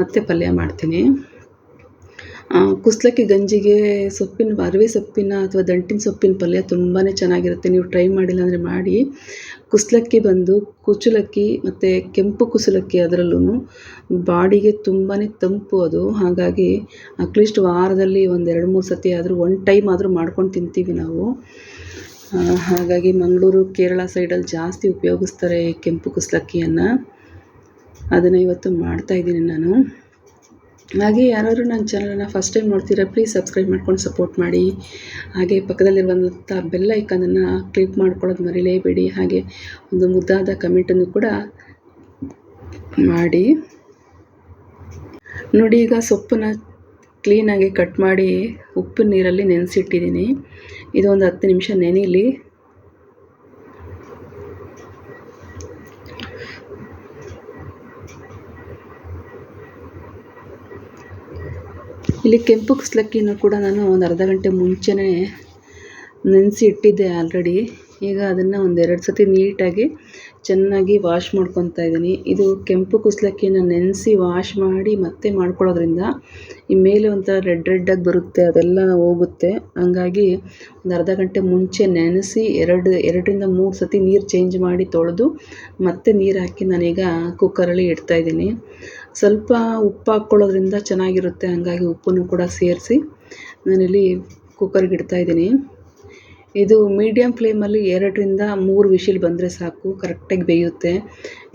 ಮತ್ತೆ ಪಲ್ಯ ಮಾಡ್ತೀನಿ. ಕುಸ್ಲಕ್ಕಿ ಗಂಜಿಗೆ ಸೊಪ್ಪಿನ, ಅರಿವೆ ಸೊಪ್ಪಿನ ಅಥವಾ ದಂಟಿನ ಸೊಪ್ಪಿನ ಪಲ್ಯ ತುಂಬಾ ಚೆನ್ನಾಗಿರುತ್ತೆ. ನೀವು ಟ್ರೈ ಮಾಡಿಲ್ಲ ಅಂದರೆ ಮಾಡಿ. ಕುಸ್ಲಕ್ಕಿ ಬಂದು ಕುಚಲಕ್ಕಿ ಮತ್ತು ಕೆಂಪು ಕುಸಲಕ್ಕಿ ಅದರಲ್ಲೂ ಬಾಡಿಗೆ ತುಂಬಾ ತಂಪು ಅದು. ಹಾಗಾಗಿ ಅಟ್ಲೀಸ್ಟ್ ವಾರದಲ್ಲಿ ಒಂದು ಎರಡು ಮೂರು ಸತಿ ಆದರೂ ಒನ್ ಟೈಮ್ ಆದರೂ ಮಾಡ್ಕೊಂಡು ತಿಂತೀವಿ ನಾವು. ಹಾಗಾಗಿ ಮಂಗಳೂರು, ಕೇರಳ ಸೈಡಲ್ಲಿ ಜಾಸ್ತಿ ಉಪಯೋಗಿಸ್ತಾರೆ ಕೆಂಪು ಕುಸಲಕ್ಕಿಯನ್ನು. ಅದನ್ನು ಇವತ್ತು ಮಾಡ್ತಾಯಿದ್ದೀನಿ ನಾನು. ಹಾಗೆ ಯಾರಾದರೂ ನನ್ನ ಚಾನಲನ್ನು ಫಸ್ಟ್ ಟೈಮ್ ನೋಡ್ತೀರಾ ಪ್ಲೀಸ್ ಸಬ್ಸ್ಕ್ರೈಬ್ ಮಾಡ್ಕೊಂಡು ಸಪೋರ್ಟ್ ಮಾಡಿ. ಹಾಗೆ ಪಕ್ಕದಲ್ಲಿರುವಂಥ ಬೆಲ್ ಐಕನನ್ನು ಕ್ಲಿಕ್ ಮಾಡ್ಕೊಳ್ಳೋದು ಮರಿಲೇಬೇಡಿ. ಹಾಗೆ ಒಂದು ಮುದ್ದಾದ ಕಮೆಂಟನ್ನು ಕೂಡ ಮಾಡಿ. ನೋಡಿ, ಈಗ ಸೊಪ್ಪನ್ನ ಕ್ಲೀನಾಗಿ ಕಟ್ ಮಾಡಿ ಉಪ್ಪು ನೀರಲ್ಲಿ ನೆನೆಸಿಟ್ಟಿದ್ದೀನಿ. ಇದು ಒಂದು ಹತ್ತು ನಿಮಿಷ ನೆನೀಲಿ. ಇಲ್ಲಿ ಕೆಂಪು ಕುಸ್ಲಕ್ಕಿನೂ ಕೂಡ ನಾನು ಒಂದು ಅರ್ಧ ಗಂಟೆ ಮುಂಚೆನೇ ನೆನೆಸಿ ಇಟ್ಟಿದ್ದೆ ಆಲ್ರೆಡಿ ಈಗ ಅದನ್ನು ಒಂದೆರಡು ಸತಿ ನೀಟಾಗಿ ಚೆನ್ನಾಗಿ ವಾಶ್ ಮಾಡ್ಕೊತಾ ಇದ್ದೀನಿ. ಇದು ಕೆಂಪು ಕುಸ್ಲಕ್ಕಿನ ನೆನೆಸಿ ವಾಶ್ ಮಾಡಿ ಮತ್ತೆ ಮಾಡ್ಕೊಳ್ಳೋದ್ರಿಂದ ಈ ಮೇಲೆ ಒಂಥರ ರೆಡ್ ರೆಡ್ಡಾಗಿ ಬರುತ್ತೆ, ಅದೆಲ್ಲ ಹೋಗುತ್ತೆ. ಹಂಗಾಗಿ ಒಂದು ಅರ್ಧ ಗಂಟೆ ಮುಂಚೆ ನೆನೆಸಿ ಎರಡು, ಎರಡರಿಂದ ಮೂರು ಸತಿ ನೀರು ಚೇಂಜ್ ಮಾಡಿ ತೊಳೆದು ಮತ್ತೆ ನೀರು ಹಾಕಿ ನಾನೀಗ ಕುಕ್ಕರಲ್ಲಿ ಇಡ್ತಾಯಿದ್ದೀನಿ ಸ್ವಲ್ಪ ಉಪ್ಪು ಹಾಕ್ಕೊಳ್ಳೋದ್ರಿಂದ ಚೆನ್ನಾಗಿರುತ್ತೆ. ಹಾಗಾಗಿ ಉಪ್ಪನ್ನು ಕೂಡ ಸೇರಿಸಿ ನಾನಿಲ್ಲಿ ಕುಕ್ಕರ್ಗೆ ಇಡ್ತಾಯಿದ್ದೀನಿ ಇದು ಮೀಡಿಯಮ್ ಫ್ಲೇಮಲ್ಲಿ ಎರಡರಿಂದ ಮೂರು ವಿಶಿಲ್ ಬಂದರೆ ಸಾಕು ಕರೆಕ್ಟಾಗಿ ಬೇಯುತ್ತೆ.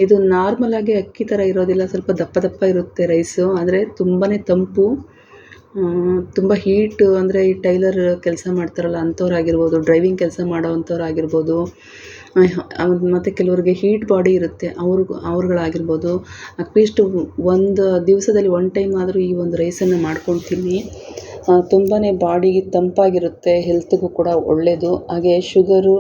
ಇದು ನಾರ್ಮಲಾಗಿ ಅಕ್ಕಿ ಥರ ಇರೋದಿಲ್ಲ, ಸ್ವಲ್ಪ ದಪ್ಪ ದಪ್ಪ ಇರುತ್ತೆ ರೈಸು ಆದರೆ ತುಂಬಾ ತಂಪು ತುಂಬ ಹೀಟು ಅಂದರೆ ಈ ಟೈಲರ್ ಕೆಲಸ ಮಾಡ್ತಾರಲ್ಲ ಅಂಥವ್ರು ಆಗಿರ್ಬೋದು ಡ್ರೈವಿಂಗ್ ಕೆಲಸ ಮಾಡೋವಂಥವ್ರಾಗಿರ್ಬೋದು ಮತ್ತು ಕೆಲವರಿಗೆ ಹೀಟ್ ಬಾಡಿ ಇರುತ್ತೆ. ಅವ್ರಿಗೂ, ಅವ್ರುಗಳಾಗಿರ್ಬೋದು. ಅಟ್ಲೀಸ್ಟ್ ಒಂದು ದಿವಸದಲ್ಲಿ ಒನ್ ಟೈಮ್ ಆದರೂ ಈ ಒಂದು ರೈಸನ್ನು ಮಾಡ್ಕೊಂಡು ತಿನ್ನಿ ತುಂಬಾ ಬಾಡಿಗೆ ತಂಪಾಗಿರುತ್ತೆ ಹೆಲ್ತ್ಗೂ ಕೂಡ ಒಳ್ಳೆಯದು ಹಾಗೆ ಶುಗರು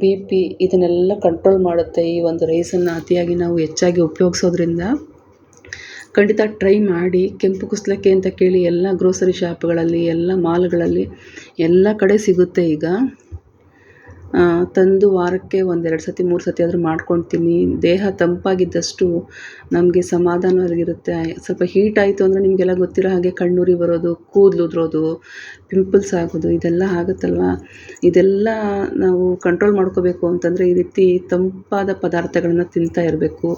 ಬಿ ಪಿ ಇದನ್ನೆಲ್ಲ ಕಂಟ್ರೋಲ್ ಮಾಡುತ್ತೆ ಈ ಒಂದು ರೈಸನ್ನು ಅತಿಯಾಗಿ ನಾವು ಹೆಚ್ಚಾಗಿ ಉಪಯೋಗ್ಸೋದ್ರಿಂದ. ಖಂಡಿತ ಟ್ರೈ ಮಾಡಿ, ಕೆಂಪು ಕುಸ್ಲಕ್ಕೆ ಅಂತ ಕೇಳಿ ಎಲ್ಲ ಗ್ರೋಸರಿ ಶಾಪ್ಗಳಲ್ಲಿ ಎಲ್ಲ ಮಾಲ್ಗಳಲ್ಲಿ ಎಲ್ಲ ಕಡೆ ಸಿಗುತ್ತೆ ಈಗ. ತಂದು ವಾರಕ್ಕೆ ಒಂದೆರಡು ಸತಿ, ಮೂರು ಸತಿ ಆದರೂ ಮಾಡ್ಕೊಳ್ತೀನಿ ದೇಹ ತಂಪಾಗಿದ್ದಷ್ಟು ನಮಗೆ ಸಮಾಧಾನವಾಗಿರುತ್ತೆ ಸ್ವಲ್ಪ ಹೀಟ್ ಆಯಿತು ಅಂದರೆ ನಿಮಗೆಲ್ಲ ಗೊತ್ತಿರೋ ಹಾಗೆ ಕಣ್ಣುರಿ ಬರೋದು, ಕೂದಲು ಉದುರೋದು ಪಿಂಪಲ್ಸ್ ಆಗೋದು, ಇದೆಲ್ಲ ಆಗುತ್ತಲ್ವ? ಇದೆಲ್ಲ ನಾವು ಕಂಟ್ರೋಲ್ ಮಾಡ್ಕೋಬೇಕು ಅಂತಂದರೆ ಈ ರೀತಿ ತಂಪಾದ ಪದಾರ್ಥಗಳನ್ನು ತಿಂತಾ ಇರಬೇಕು.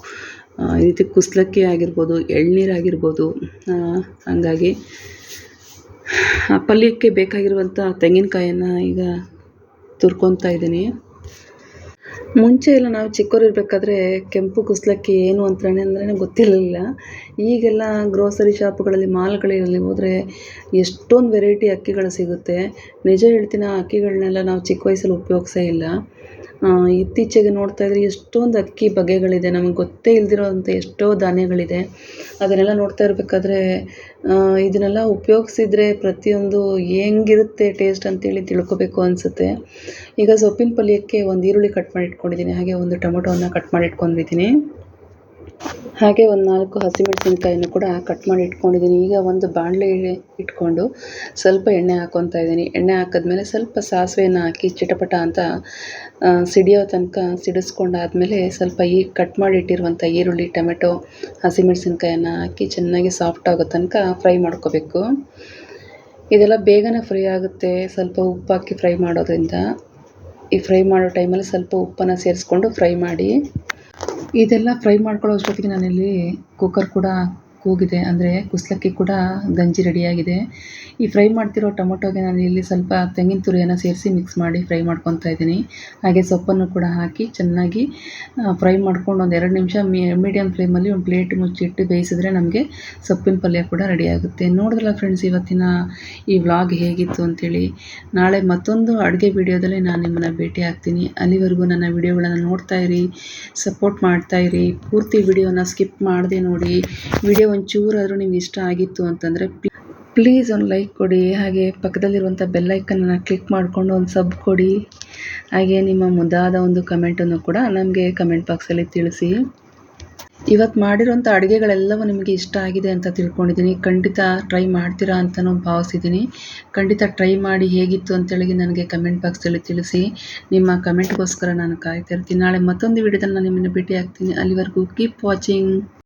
ಈ ರೀತಿ ಕುಸ್ಲಕ್ಕಿ ಆಗಿರ್ಬೋದು, ಎಳ್ನೀರಾಗಿರ್ಬೋದು. ಹಾಗಾಗಿ ಪಲ್ಯಕ್ಕೆ ಬೇಕಾಗಿರುವಂಥ ತೆಂಗಿನಕಾಯನ್ನು ಈಗ ತುರ್ಕೊತಾ ಇದ್ದೀನಿ. ಮುಂಚೆ ಎಲ್ಲ ನಾವು ಚಿಕ್ಕವರಿರ್ಬೇಕಾದ್ರೆ ಕೆಂಪು ಕುಸ್ಲಕ್ಕಿ ಏನು ಅಂತಾನೆ ಅಂದ್ರೇ ಗೊತ್ತಿರಲಿಲ್ಲ. ಈಗೆಲ್ಲ ಗ್ರೋಸರಿ ಶಾಪ್ಗಳಲ್ಲಿ ಮಾಲ್ಗಳಲ್ಲಿ ಹೋದರೆ ಎಷ್ಟೊಂದು ವೆರೈಟಿ ಅಕ್ಕಿಗಳು ಸಿಗುತ್ತೆ. ನಿಜ ಹೇಳ್ತೀನಿ ಆ ಅಕ್ಕಿಗಳನ್ನೆಲ್ಲ ನಾವು ಚಿಕ್ಕ ವಯಸ್ಸಲ್ಲಿ ಉಪಯೋಗಿಸೇ ಇಲ್ಲ. ಇತ್ತೀಚೆಗೆ ನೋಡ್ತಾ ಇದ್ರೆ ಎಷ್ಟೊಂದು ಅಕ್ಕಿ ಬಗೆಗಳಿದೆ. ನಮಗೆ ಗೊತ್ತೇ ಇಲ್ದಿರೋಂಥ ಎಷ್ಟೋ ಧಾನ್ಯಗಳಿದೆ. ಅದನ್ನೆಲ್ಲ ನೋಡ್ತಾ ಇರಬೇಕಾದ್ರೆ ಇದನ್ನೆಲ್ಲ ಉಪಯೋಗ್ಸಿದ್ರೆ ಪ್ರತಿಯೊಂದು ಹೆಂಗಿರುತ್ತೆ ಟೇಸ್ಟ್ ಅಂತೇಳಿ ತಿಳ್ಕೊಬೇಕು ಅನಿಸುತ್ತೆ. ಈಗ ಸೊಪ್ಪಿನ ಪಲ್ಯಕ್ಕೆ ಒಂದು ಈರುಳ್ಳಿ ಕಟ್ ಮಾಡಿ ಇಟ್ಕೊಂಡಿದ್ದೀನಿ. ಹಾಗೆ ಒಂದು ಟೊಮೊಟೊವನ್ನು ಕಟ್ ಮಾಡಿ ಇಟ್ಕೊಂಡಿದ್ದೀನಿ. ಹಾಗೆ ಒಂದು ನಾಲ್ಕು ಹಸಿಮೆಣಸಿನ್ಕಾಯಿನೂ ಕೂಡ ಕಟ್ ಮಾಡಿ ಇಟ್ಕೊಂಡಿದ್ದೀನಿ. ಈಗ ಒಂದು ಬಾಣಲೆ ಇಟ್ಕೊಂಡು ಸ್ವಲ್ಪ ಎಣ್ಣೆ ಹಾಕ್ಕೊತಾ ಇದ್ದೀನಿ. ಎಣ್ಣೆ ಹಾಕಿದ್ಮೇಲೆ ಸ್ವಲ್ಪ ಸಾಸಿವೆನ ಹಾಕಿ ಚಿಟಪಟ ಅಂತ ಸಿಡಿಯೋ ತನಕ ಸಿಡಿಸ್ಕೊಂಡಾದ್ಮೇಲೆ ಸ್ವಲ್ಪ ಈ ಕಟ್ ಮಾಡಿ ಇಟ್ಟಿರುವಂಥ ಈರುಳ್ಳಿ, ಟೊಮೆಟೊ ಹಸಿಮೆಣಸಿನ್ಕಾಯನ್ನು ಹಾಕಿ ಚೆನ್ನಾಗಿ ಸಾಫ್ಟ್ ಆಗೋ ತನಕ ಫ್ರೈ ಮಾಡ್ಕೋಬೇಕು. ಇದೆಲ್ಲ ಬೇಗನೆ ಫ್ರೈ ಆಗುತ್ತೆ. ಸ್ವಲ್ಪ ಉಪ್ಪು ಹಾಕಿ ಫ್ರೈ ಮಾಡೋದ್ರಿಂದ. ಈ ಫ್ರೈ ಮಾಡೋ ಟೈಮಲ್ಲಿ ಸ್ವಲ್ಪ ಉಪ್ಪನ್ನು ಸೇರಿಸ್ಕೊಂಡು ಫ್ರೈ ಮಾಡಿ. ಇದೆಲ್ಲ ಫ್ರೈ ಮಾಡ್ಕೊಳ್ಳೋ ಅಷ್ಟೊತ್ತಿಗೆ ನಾನಿಲ್ಲಿ ಕುಕ್ಕರ್ ಕೂಡ ಕೂಗಿದೆ ಅಂದರೆ ಕುಸ್ಲಕ್ಕಿ ಕೂಡ ಗಂಜಿ ರೆಡಿಯಾಗಿದೆ. ಈ ಫ್ರೈ ಮಾಡ್ತಿರೋ ಟೊಮೊಟೊಗೆ ನಾನು ಇಲ್ಲಿ ಸ್ವಲ್ಪ ತೆಂಗಿನ ತುರಿಯನ್ನು ಸೇರಿಸಿ ಮಿಕ್ಸ್ ಮಾಡಿ ಫ್ರೈ ಮಾಡ್ಕೊತಾ ಇದ್ದೀನಿ. ಹಾಗೆ ಸೊಪ್ಪನ್ನು ಕೂಡ ಹಾಕಿ ಚೆನ್ನಾಗಿ ಫ್ರೈ ಮಾಡ್ಕೊಂಡು ಒಂದು ಎರಡು ನಿಮಿಷ ಮೀಡಿಯಮ್ ಫ್ಲೇಮಲ್ಲಿ ಒಂದು ಪ್ಲೇಟ್ ಮುಚ್ಚಿಟ್ಟು ಬೇಯಿಸಿದ್ರೆ ನಮಗೆ ಸೊಪ್ಪಿನ ಪಲ್ಯ ಕೂಡ ರೆಡಿಯಾಗುತ್ತೆ ನೋಡಿದ್ರಲ್ಲ ಫ್ರೆಂಡ್ಸ್ ಇವತ್ತಿನ ಈ ವ್ಲಾಗ್ ಹೇಗಿತ್ತು ಅಂತೇಳಿ? ನಾಳೆ ಮತ್ತೊಂದು ಅಡುಗೆ ವಿಡಿಯೋದಲ್ಲಿ ನಾನು ನಿಮ್ಮನ್ನು ಭೇಟಿ ಆಗ್ತೀನಿ. ಅಲ್ಲಿವರೆಗೂ ನನ್ನ ವಿಡಿಯೋಗಳನ್ನು ನೋಡ್ತಾ ಇರಿ ಸಪೋರ್ಟ್ ಮಾಡ್ತಾ ಇರಿ. ಪೂರ್ತಿ ವಿಡಿಯೋನ ಸ್ಕಿಪ್ ಮಾಡದೆ ನೋಡಿ. ವಿಡಿಯೋ ಒಂಚೂರಾದರೂ ನಿಮ್ಗೆ ಇಷ್ಟ ಆಗಿತ್ತು ಅಂತಂದರೆ ಪ್ಲೀಸ್ ಒಂದು ಲೈಕ್ ಕೊಡಿ, ಹಾಗೆ ಪಕ್ಕದಲ್ಲಿರುವಂಥ ಬೆಲ್ಲೈಕನ್ನ ಕ್ಲಿಕ್ ಮಾಡಿಕೊಂಡು ಒಂದು ಸಬ್ ಕೊಡಿ. ಹಾಗೆ ನಿಮ್ಮ ಮುದ್ದಾದ ಒಂದು ಕಮೆಂಟನ್ನು ಕೂಡ ನಮಗೆ ಕಮೆಂಟ್ ಬಾಕ್ಸಲ್ಲಿ ತಿಳಿಸಿ. ಇವತ್ತು ಮಾಡಿರೋಂಥ ಅಡುಗೆಗಳೆಲ್ಲವೂ ನಿಮಗೆ ಇಷ್ಟ ಆಗಿದೆ ಅಂತ ತಿಳ್ಕೊಂಡಿದ್ದೀನಿ. ಖಂಡಿತ ಟ್ರೈ ಮಾಡ್ತೀರಾ ಅಂತಲೂ ಭಾವಿಸಿದ್ದೀನಿ. ಖಂಡಿತ ಟ್ರೈ ಮಾಡಿ ಹೇಗಿತ್ತು ಅಂತೇಳಿ ನನಗೆ ಕಮೆಂಟ್ ಬಾಕ್ಸಲ್ಲಿ ತಿಳಿಸಿ. ನಿಮ್ಮ ಕಮೆಂಟ್ಗೋಸ್ಕರ ನಾನು ಕಾಯ್ತಾ ಇರ್ತೀನಿ. ನಾಳೆ ಮತ್ತೊಂದು ವಿಡಿಯೋದಲ್ಲಿ ನಾನು ನಿಮ್ಮನ್ನು ಭೇಟಿ ಆಗ್ತೀನಿ ಅಲ್ಲಿವರೆಗೂ ಕೀಪ್ ವಾಚಿಂಗ್